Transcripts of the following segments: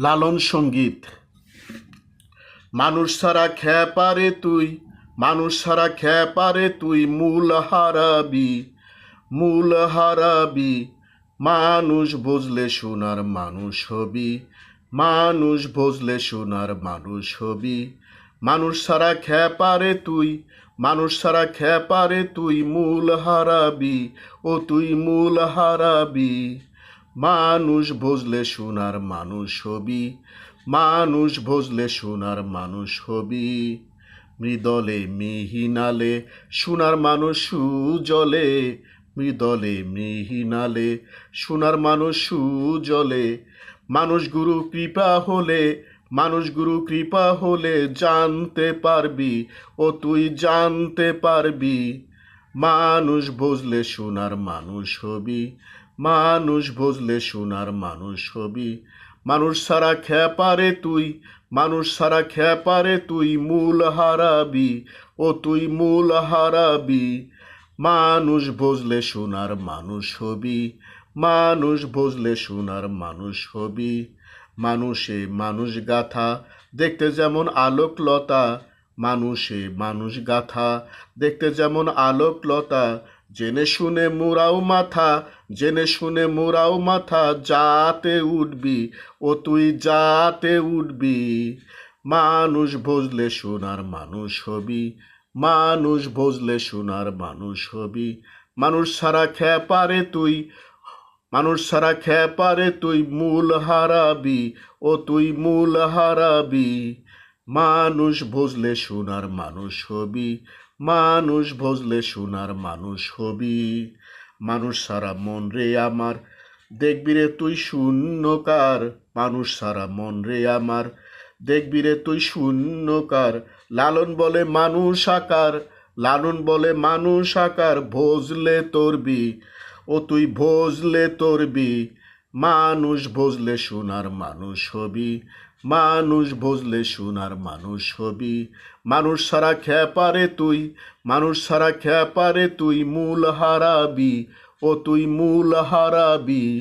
লালন সংগীত। মানুষ ছাড়া খেপারে তুই, মানুষ ছাড়া খেপারে তুই, মূল হারাবি মূল হারাবি। মানুষ বুঝলে সোনার মানুষ হবি, মানুষ বুঝলে সোনার মানুষ হবি। মানুষ ছাড়া খেপারে তুই, মানুষ ছাড়া খেপারে তুই, মূল হারাবি, ও তুই মূল হারাবি। মানুষ বুঝলে সোনার মানুষ হবি, মানুষ বুঝলে সোনার মানুষ হবি। মৃদলে মিহিনালে সোনার মানুষ সুজলে, মৃদলে মিহিনালে সোনার মানুষ সুজলে। মানুষ গুরু কৃপা হলে, মানুষ গুরু কৃপা হলে জানতে পারবি ও তুই জানতে পারবি। মানুষ বুঝলে সোনার মানুষ হবি মানুষ বুঝলে সোনার মানুষ হবি। মানুষ সারা খেপারে তুই, মানুষ সারা খেপারে তুই মূল হারাবি, ও তুই মূল হারাবি। মানুষ বুঝলে সোনার মানুষ হবি। মানুষ বুঝলে সোনার মানুষ হবি। মানুষে মানুষ গাথা, দেখতে যেমন আলোকলতা। মানুষে মানুষ গাথা, দেখতে যেমন আলোকলতা। জেনে শুনে মুরাও মাথা, জেনে শুনে মুরাও মাথা, যাতে উঠবি ও তুই যাতে উঠবি। মানুষ বুঝলে সোনার মানুষ হবি, মানুষ বুঝলে সোনার মানুষ হবি। মানুষ ছাড়া খেপারে তুই, মানুষ ছাড়া খেপারে তুই মূল হারাবি ও তুই মূল হারাবি। মানুষ বুঝলে সোনার মানুষ হবি, মানুষ বুঝলে সোনার মানুষ হবি। মানুষ সারা মন রে আমার, দেখবি রে তুই শূন্যকার। মানুষ সারা মন রে আমার, দেখবি রে তুই শূন্যকার। লালন বলে মানুষ আকার, লালন বলে মানুষ আকার, ভোজলে তোরবি, ও তুই ভোজলে তোরবি। মানুষ ভোজলে সোনার মানুষ হবি মানুষ ভোজলে সোনার মানুষ হবি। মানুষ সারা খেপারে তুই, মানুষ সারা খেপারে তুই মূল হারাবি, ও তুই মূল হারাবি।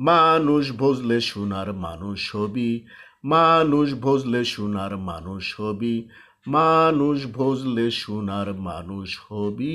মানুষ ভোজলে সোনার মানুষ হবি। মানুষ ভোজলে সোনার মানুষ হবি। মানুষ ভোজলে সোনার মানুষ হবি।